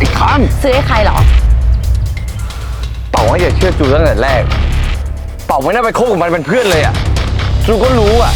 ไอ้คามซื้อให้ใครเหรอเป่าว่าอย่าเชื่อจูตั้งแต่แรกเป่าไม่น่าไปคบกับมันเป็นเพื่อนเลยอะ จูก็รู้อะ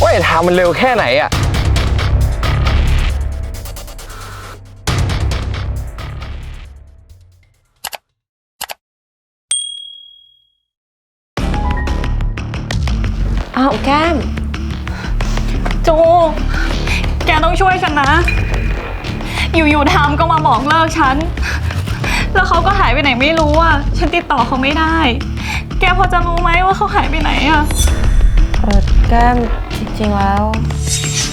ว่าไอ้ทามมันเร็วแค่ไหนอะ อ้าวแก้ม จู แกต้องช่วยฉันนะ อยู่ๆทามก็มาบอกเลิกฉัน แล้วเขาก็หายไปไหนไม่รู้อะ ฉันติดต่อเขาไม่ได้ แกพอจะรู้ไหมว่าเขาหายไปไหนอะเออแก้มจริงๆแล้ว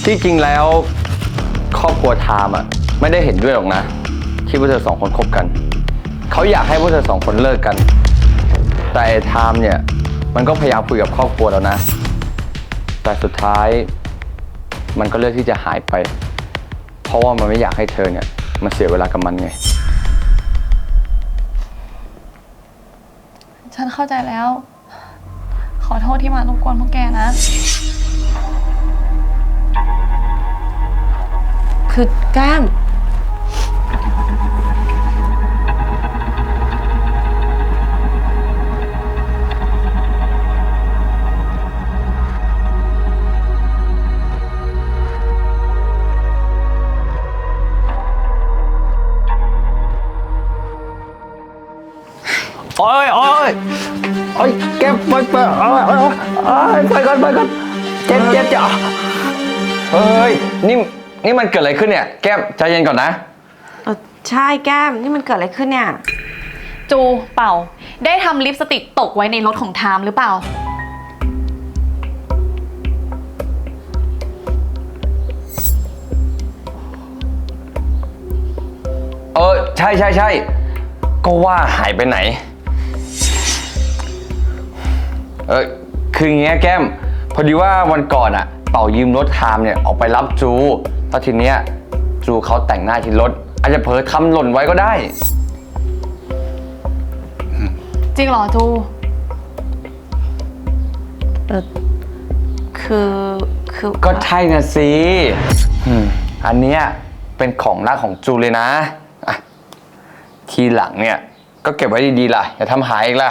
ที่จริงแล้วครอบครัวไทามอะ ไม่ได้เห็นด้วยหรอกนะ ที่พวกเธอสองคนคบกัน เขาอยากให้พวกเธอสองคนเลิกกัน แต่ไอ้ไทามเนี่ย มันก็พยายามคุยกับครอบครัวแล้วนะ แต่สุดท้ายมันก็เลือกที่จะหายไปเพ ราะว่ามันไม่อยากให้เธอเนี่ยมาเสียเวลากับมันไง ฉันเข้าใจแล้ว ขอโทษที่มารบกวนพวกแกนะ คือแก้ม ไปไปโอ้ยโอ้ยโอ้ยไปก่อนไปก่อนเจ็บเจ็บจ้ะเฮ้ยนี่นี่มันเกิดอะไรขึ้นเนี่ย แก้มใจเย็นก่อนนะ เออใช่แก้มนี่มันเกิดอะไรขึ้นเนี่ย จูเป่า ได้ทำลิปสติกตกไว้ในรถของไทามหรือเปล่า เออ ใช่ใช่ใช่ก็ว่าหายไปไหน เออคืออย่างเงี้ยแก้ม พอดีว่าวันก่อนอะเป่ายืมรถไทามเนี่ยออกไปรับจูแล้วทีเนี้ยจูเขาแต่งหน้าที่รถ อาจจะเผลอทำหล่นไว้ก็ได้ จริงเหรอจูเออคือคือก็ใช่นะสิอืมอันเนี้ยเป็นของรักของจูเลยนะอะทีหลังเนี่ย ก็เก็บไว้ดีๆล่ะ อย่าทำหายอีกล่ะ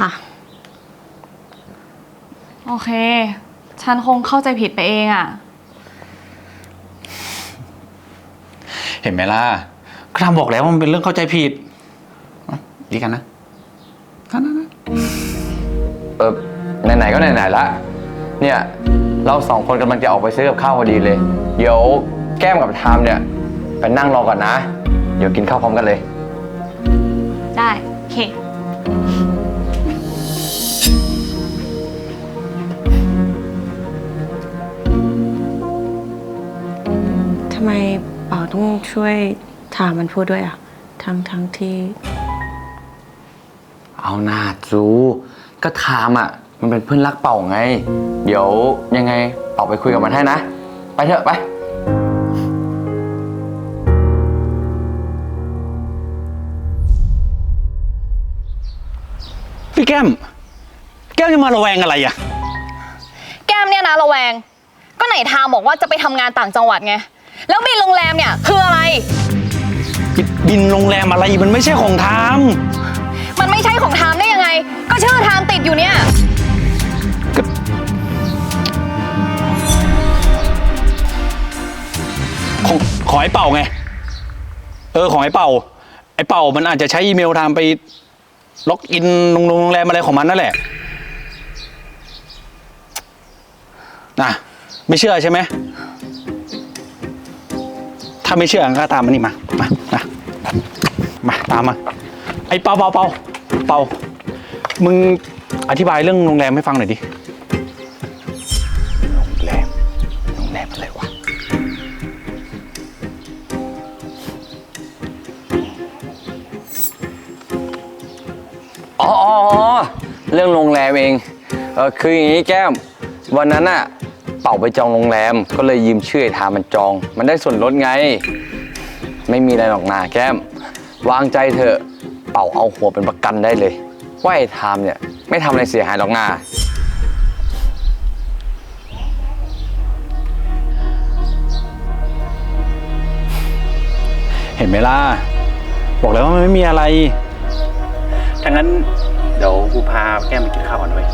ค่ะ โอเค ฉันคงเข้าใจผิดไปเองอะเห็นไหมล่ะก็ทำบอกแล้วว่ามันเป็นเรื่องเข้าใจผิดอะดีกันนะนั่นนะเออไหนๆก็ไหนๆละ เนี่ย เราสองคนกำลังจะออกไปซื้อกับข้าวพอดีเลย เดี๋ยวแก้มกับไทามเนี่ย ไปนั่งรอก่อนนะ เดี๋ยวกินข้าวพร้อมกันเลย ได้ โอเคำไมเป่าต้องช่วยถามมันพูดด้วยอะ ทั้งทั้งที่ เอาหน้าจูก็ไทามอะ มันเป็นเพื่อนรักเป่าไง เดี๋ยวยังไงเป่าไปคุยกับมันให้นะ ไปเถอะไป พี่แก้ม แก้มจะมาระแวงอะไรอะ แก้มเนี่ยนะระแวง ก็ไหนทามบอกว่าจะไปทำงานต่างจังหวัดไง แล้วบินโรงแรมเนี่ยคืออะไร บินโรงแรมอะไรมันไม่ใช่ของทามมันไม่ใช่ของทามได้ยังไง ก็ชื่อทามติดอยู่เนี่ย ของของไอ้เป่าไง เออของไอ้เป่า ไอ้เป่ามันอาจจะใช้อีเมลทามไปล็อกอินโรงโรงแรมอะไรของมันนั่นแหละนะไม่เชื่อใช่ไหม ถ้าไม่เชื่อก็ตามมานี่มา มา มา มาตามมา ไอ้เป่าเป่าเป่าเป่ามึงอธิบายเรื่องโรงแรมให้ฟังหน่อยดิ โรงแรม โรงแรมอะไรวะ อ๋ออ๋ออ๋อเรื่องโรงแรมเองเออคืออย่างนี้แก้ม วันนั้นอะ เป่าไปจองโรงแรม ก็เลยยืมชื่อไอ้ทามมันจอง มันได้ส่วนลดไง ไม่มีอะไรหรอกนาแก้ม วางใจเถอะ เป่าเอาหัวเป็นประกันได้เลย ว่าไอ้ทามเนี่ยไม่ทำอะไรเสียหายหรอกนาเห็นไหมล่ะ บอกแล้วว่ามันไม่มีอะไร ถ้างั้น เดี๋ยวกูพาแก้มไปกินข้าวก่อนด้วย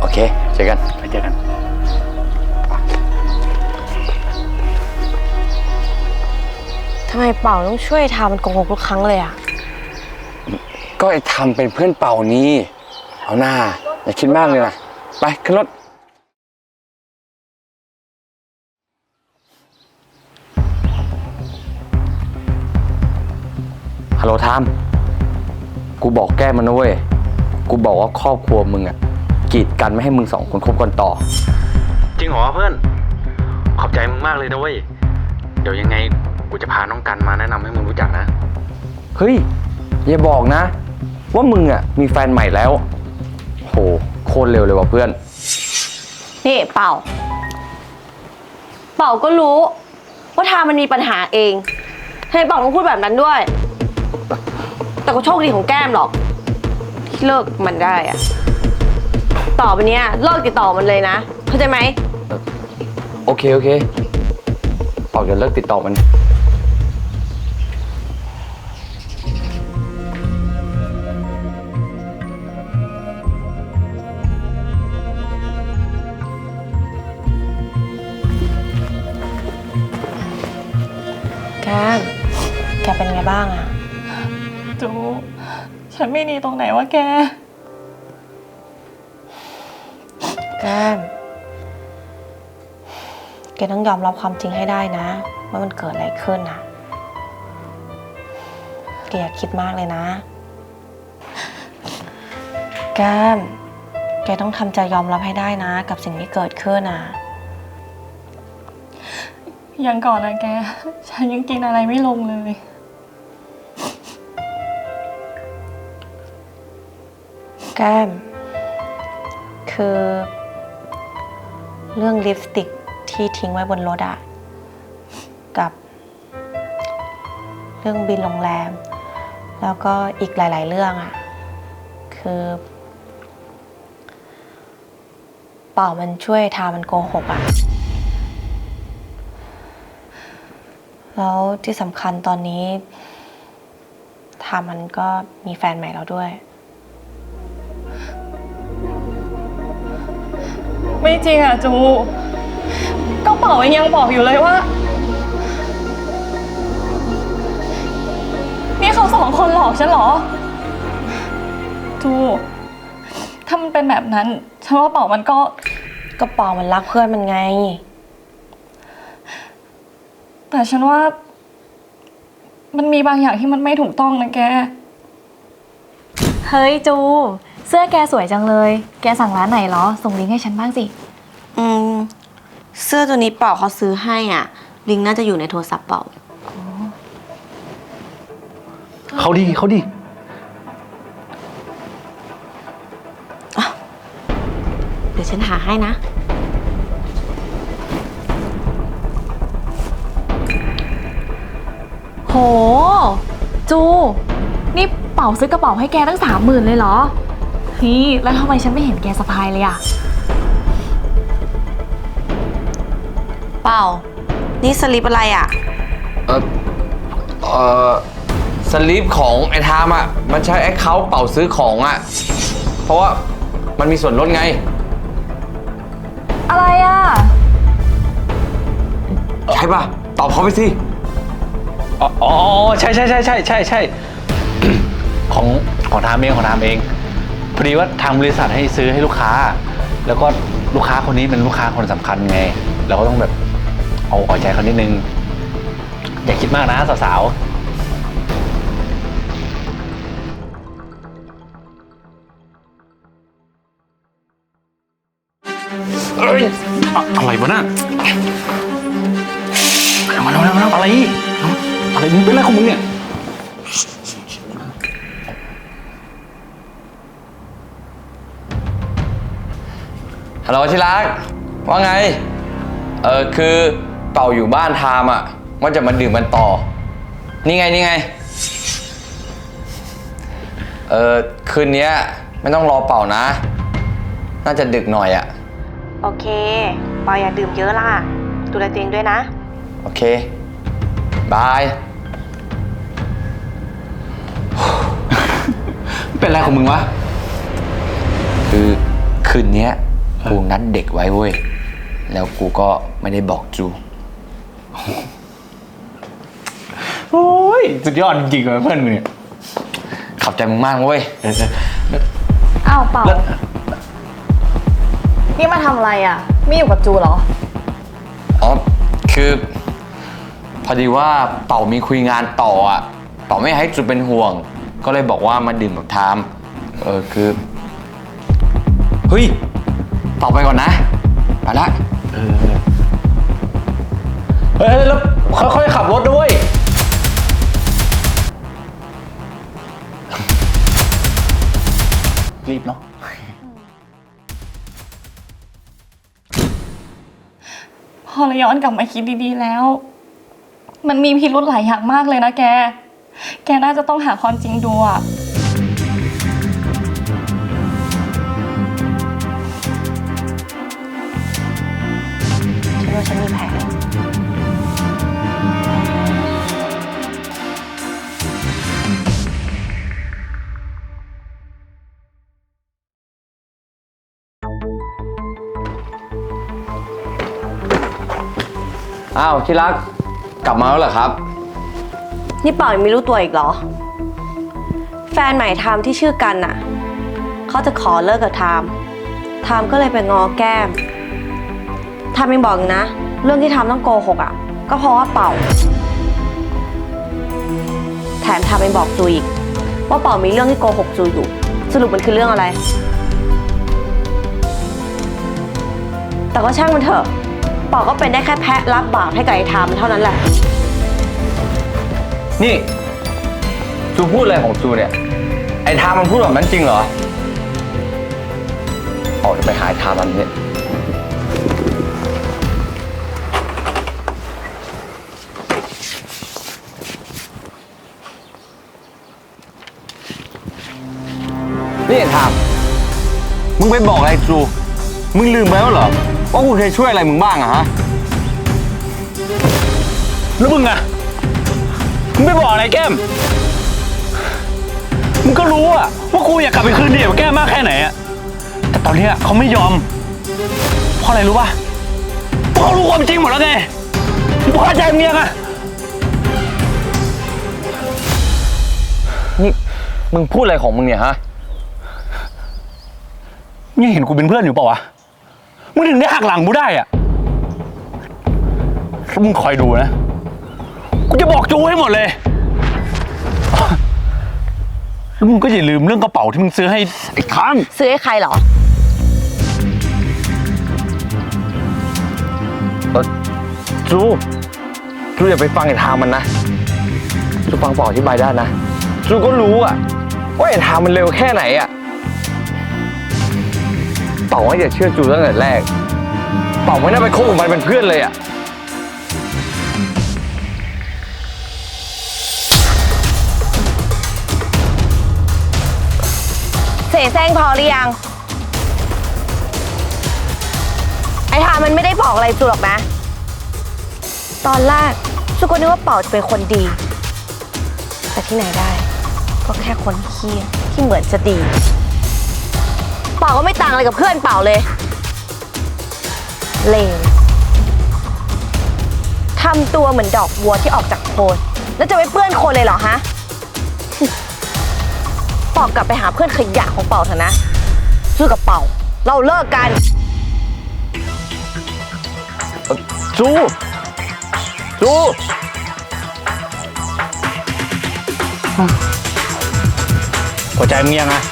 โอเค เจอกัน ไปเจอกัน ทำไมเป่าต้องช่วยทามันโกหกทุกครั้งเลยอะก็ไอ้ทำเป็นเพื่อนเป่านี้ เอาหน้าอย่าคิดมากเลยนะไปขึ้นรถฮัลโหลทามกูบอกแก้มันนะเว้ย กูบอกว่าครอบครัวมึงอะกีดกันไม่ให้มึงสองคนคบกันต่อ จริงเหรอเพื่อน ขอบใจมึงมากเลยนะเว้ย เดี๋ยวยังไง กูจะพาน้องกันมาแนะนำให้มึงรู้จักนะ เฮ้ย อย่าบอกนะ ว่ามึงอะมีแฟนใหม่แล้ว โหโคตรเร็วเลยว่ะเพื่อน นี่เป่า เป่าก็รู้ ว่าทามันมีปัญหาเองทำไมเป่าต้องพูดแบบนั้นด้วย แต่ก็โชคดีของแก้มหรอก ที่เลิกมันได้อะต่อไปเนี้ยเลิกติดต่อมันเลยนะเข้าใจไหม โอเค โอเคเป่าจะเลิกติดต่อมัน แก้มแกเป็นไงบ้างอะจูฉันไม่ดีตรงไหนวะแก แก้มแกต้องยอมรับความจริงให้ได้นะ ว่ามันเกิดอะไรขึ้นอะแกอย่าคิดมากเลยนะ แก้มแกต้องทำใจยอมรับให้ได้นะ กับสิ่งที่เกิดขึ้นอะ ยังก่อนนะแก ฉันยังกินอะไรไม่ลงเลย แก้ม คือ เรื่องลิปสติกที่ทิ้งไว้บนรถอะกับ เรื่องบินโรงแรม แล้วก็อีกหลาย ๆ เรื่องอะคือ เป่ามันช่วยทามันโกหกอะ แล้วที่สำคัญตอนนี้ทามันก็มีแฟนใหม่แล้วด้วย ไม่จริงอะจูกระเป๋ายังบอกอยู่เลยว่า นี่เขาสองคนหลอกฉันเหรอ จู ถ้ามันเป็นแบบนั้น ฉันว่าเป๋ามันก็กระเป๋ามันรักเพื่อนมันไง แต่ฉันว่า มันมีบางอย่างที่มันไม่ถูกต้องนะแก เฮ้ยจู เสื้อแกสวยจังเลย แกสั่งร้านไหนเหรอ ส่งลิงก์ให้ฉันบ้างสิ อืม เสื้อตัวนี้เป่าเขาซื้อให้อะ ลิงก์น่าจะอยู่ในโทรศัพท์เป่า เขาดีเขาดี เดี๋ยวฉันหาให้นะ โห จู นี่เป๋าซื้อกระเป๋าให้แกตั้งสามหมื่นเลยเหรอ นี่แล้วทำไมฉันไม่เห็นแกสะพายเลยอะเป่า นี่สลิปอะไรอะ เออเออสลิปของไอ้ทามอะ มันใช้แอคเคาท์เป่าซื้อของอะ เพราะว่ามันมีส่วนลดไง อะไรอะใช่ป่ะ ตอบเขาไปสิ อ๋ออ๋อใช่ใช่ใช่ใช่ใช่ใช่ ของของทามเองของทามเองพอดีว่าทางบริษัทให้ซื้อให้ลูกค้า แล้วก็ลูกค้าคนนี้เป็นลูกค้าคนสำคัญไง เราก็ต้องแบบเอาเอาใจเขานิดนึง อย่าคิดมากนะสาวๆ เอ้ยอะอะไรวะน่ะมาแล้วมาแล้วอะไรอะไร มึงเป็นอะไรของมึงเนี่ย ฮัลโหลที่รัก ว่าไง เออคือเป่าอยู่บ้านทามอะ ว่าจะมาดื่มกันต่อ นี่ไงนี่ไง เออคืนเนี้ยไม่ต้องรอเป่านะ น่าจะดึกหน่อยอะ โอเคเป่าอย่าดื่มเยอะล่ะ ดูแลตัวเองด้วยนะ โอเค บาย อะไรของมึงวะ คือคืนเนี้ยกูนัดเด็กไว้เว้ย แล้วกูก็ไม่ได้บอกจู โอ้ยสุดยอดจริงๆเลยเพื่อนมึงเนี่ยขอบใจมึงมากเว้ย อ้าวเปล่า นี่มาทำอะไรอะ ไม่อยู่กับจูเหรอ อ๋อ คือ พอดีว่าเป่ามีคุยงานต่ออะ เป่าไม่ให้จูเป็นห่วง ก็เลยบอกว่ามาดื่มกับไทามเออคือเฮ้ยเป่าไปก่อนนะไปละเฮ้ยแล้วค่อยๆขับรถด้วย รีบเนาะพอเราย้อนกลับมาคิดดีๆแล้ว มันมีพิรุธหลายอย่างมากเลยนะแก แกน่าจะต้องหาความจริงดูอะฉันว่าฉันมีแผน อ้าวที่รักกลับมาแล้วเหรอครับ นี่เป่ายังไม่รู้ตัวอีกเหรอ แฟนใหม่ทามที่ชื่อกันน่ะ เขาจะขอเลิกกับทาม ทามก็เลยไปงอแก้ม ทามยังบอกอีกนะ เรื่องที่ทามต้องโกหกอะ ก็เพราะว่าเป่า แถมทามยังบอกจูอีก ว่าเป่ามีเรื่องที่โกหกจูอยู่ สรุปมันคือเรื่องอะไร แต่ก็ช่างมันเถอะเป่าก็เป็นได้แค่แพะรับบาปให้กับไอ้ทามเท่านั้นแหละ นี่จูพูดอะไรของจูเนี่ย ไอ้ทามมันพูดแบบนั้นจริงเหรอออกจะไปหาไอ้ทามมันเนี่ยนี่ไอ้ทามมึงไปบอกอะไรจู มึงลืมไปแล้วเหรอว่ากูเคยช่วยอะไรมึงบ้างอะฮะ แล้วมึงอะ มึงไม่บอกอะไรแก้ม มึงก็รู้อะว่ากูอยากกลับไปคืนดีกับแก้มมากแค่ไหนอะแต่ตอนเนี้ยเขาไม่ยอม เพราะอะไรรู้ป่ะเพราะเขารู้ความจริงหมดแล้วไงมึงพอใจมึงยังอะนี่มึงพูดอะไรของมึงเนี่ยฮะมึงยังเห็นกูเป็นเพื่อนอยู่เปล่าวะ มึงถึงได้หักหลังกูได้อะแล้วมึงคอยดูนะ กูจะบอกจูให้หมดเลย แล้วมึงก็อย่าลืมเรื่องกระเป๋าที่มึงซื้อให้ไอ้ค้างซื้อให้ใครเหรอ เออจูจูอย่าไปฟังไอ้ทามมันนะจูฟังเปล่าอธิบายได้นะจูก็รู้อะว่าไอ้ทามมันเร็วแค่ไหนอะเป่าว่าอย่าเชื่อจูตั้งแต่แรกเป่าไม่น่าไปคบกับมันเป็นเพื่อนเลยอะ แสร้งพอหรือยัง ไอ้ทามันไม่ได้บอกอะไรจูหรอกนะ ตอนแรกจูก็นึกว่าเป่าจะเป็นคนดี แต่ที่ไหนได้ ก็แค่คนขี้ที่เหมือนจะดี เป่าก็ไม่ต่างอะไรกับเพื่อนเป่าเลย เลวทำตัวเหมือนดอกบัวที่ออกจากโคนแล้วจะไม่เปื้อนโคนเลยเหรอฮะ เป่ากลับไปหาเพื่อนขยะของเป่าเถอะนะซื้อกับเป่า เราเลิกกัน จูจูพอใจมึงยังอะ